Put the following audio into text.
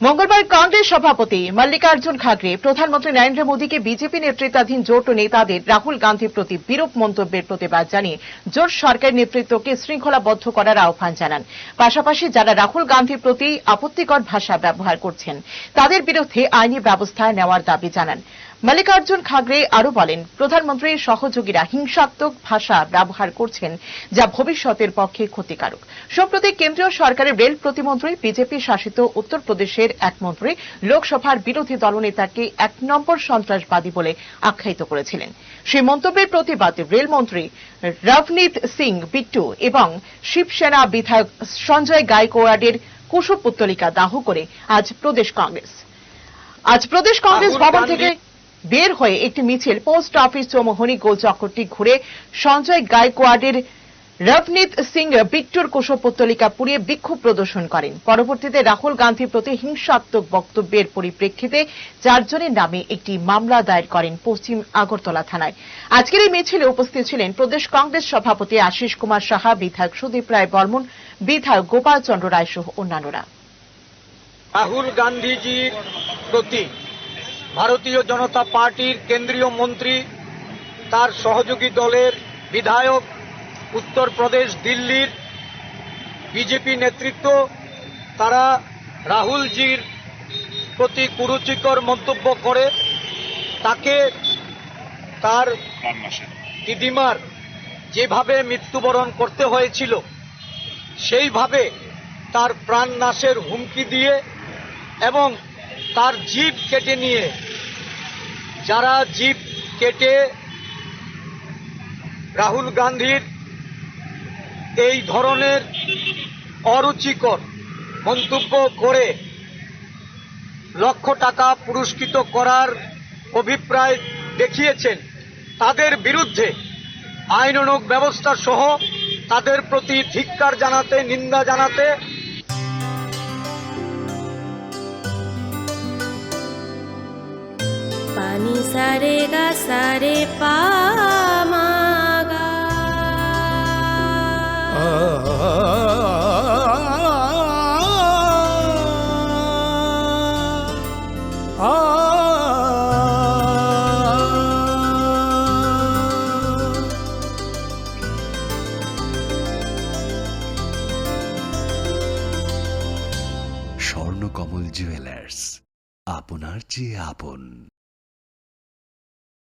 মঙ্গলবার কংগ্রেস সভাপতি মল্লিকার্জুন খাগড়ে প্রধানমন্ত্রী নরেন্দ্র মোদীকে বিজেপি নেতৃত্বাধীন জোট নেতাদের রাহুল গান্ধীর প্রতি বিরূপ মন্তব্যের প্রতিবাদ জানিয়ে জোট সরকার নেতৃত্বকে শৃঙ্খলাবদ্ধ করার আহ্বান জানান। পাশাপাশি যারা রাহুল গান্ধীর প্রতি আপত্তিকর ভাষা ব্যবহার করছেন, তাদের বিরুদ্ধে আইনি ব্যবস্থা নেওয়ার দাবি জানান। মল্লিকার্জুন খাগড়ে আরও বলেন প্রধানমন্ত্রীর সহযোগীরা হিংসাত্মক ভাষা ব্যবহার করছেন যা ভবিষ্যতের পক্ষে ক্ষতিকারক। সম্প্রতি কেন্দ্রীয় সরকারের রেল প্রতিমন্ত্রী বিজেপি শাসিত উত্তরপ্রদেশের এক মন্ত্রী লোকসভার বিরোধী দলনেতাকে এক নম্বর সন্ত্রাসবাদী বলে আখ্যায়িত করেছিলেন। সেই মন্তব্যের প্রতিবাদে রেলমন্ত্রী রভনীত সিং বিট্টু এবং শিবসেনা বিধায়ক সঞ্জয় গায়কোয়াড়ের কুশপুত্তলিকা দাহ করে আজ প্রদেশ কংগ্রেস। আজ প্রদেশ কংগ্রেস ভবন থেকে বের হয়ে একটি মিছিল, পোস্ট অফিস চৌমোহনী গোল চক্করটি ঘুরে সঞ্জয় গায়কোয়াড়ের রভনীত সিং, বিট্টুর কুশপুত্তলিকা পুড়িয়ে বিক্ষোভ প্রদর্শন করেন। পরবর্তীতে রাহুল গান্ধীর প্রতি হিংসাত্মক বক্তব্যের পরিপ্রেক্ষিতে চারজনের নামে একটি মামলা দায়ের করেন পশ্চিম আগরতলা থানায়। আজকের এই মিছিলে উপস্থিত ছিলেন প্রদেশ কংগ্রেস সভাপতি আশিস কুমার সাহা, বিধায়ক সুদীপ রায় বর্মন, বিধায়ক গোপাল চন্দ্র রায় সহ অন্যান্যরা। রাহুল গান্ধীজির প্রতি ভারতীয় জনতা পার্টির কেন্দ্রীয় মন্ত্রী, তার সহযোগী দলের বিধায়ক, উত্তরপ্রদেশ, দিল্লির বিজেপি নেতৃত্ব, তারা রাহুলজির প্রতি কুরুচিকর মন্তব্য করে। তাকে তার দিদিমার যেভাবে মৃত্যুবরণ করতে হয়েছিল, সেইভাবে তার প্রাণ নাশের হুমকি দিয়ে এবং তার জীব কেটে নিয়ে যারা জীব কেটে রাহুল গান্ধীর এই ধরনের অরুচিকর মন্তব্য করে লক্ষ টাকা পুরস্কৃত করার অভিপ্রায় দেখিয়েছেন, তাদের বিরুদ্ধে আইনানুগ ব্যবস্থা সহ তাদের প্রতি ধিক্কার জানাতে, নিন্দা জানাতে নি সারে গা সারে পা মা স্বর্ণকমল জুয়েলার্স আপনার চেয়ে আপন।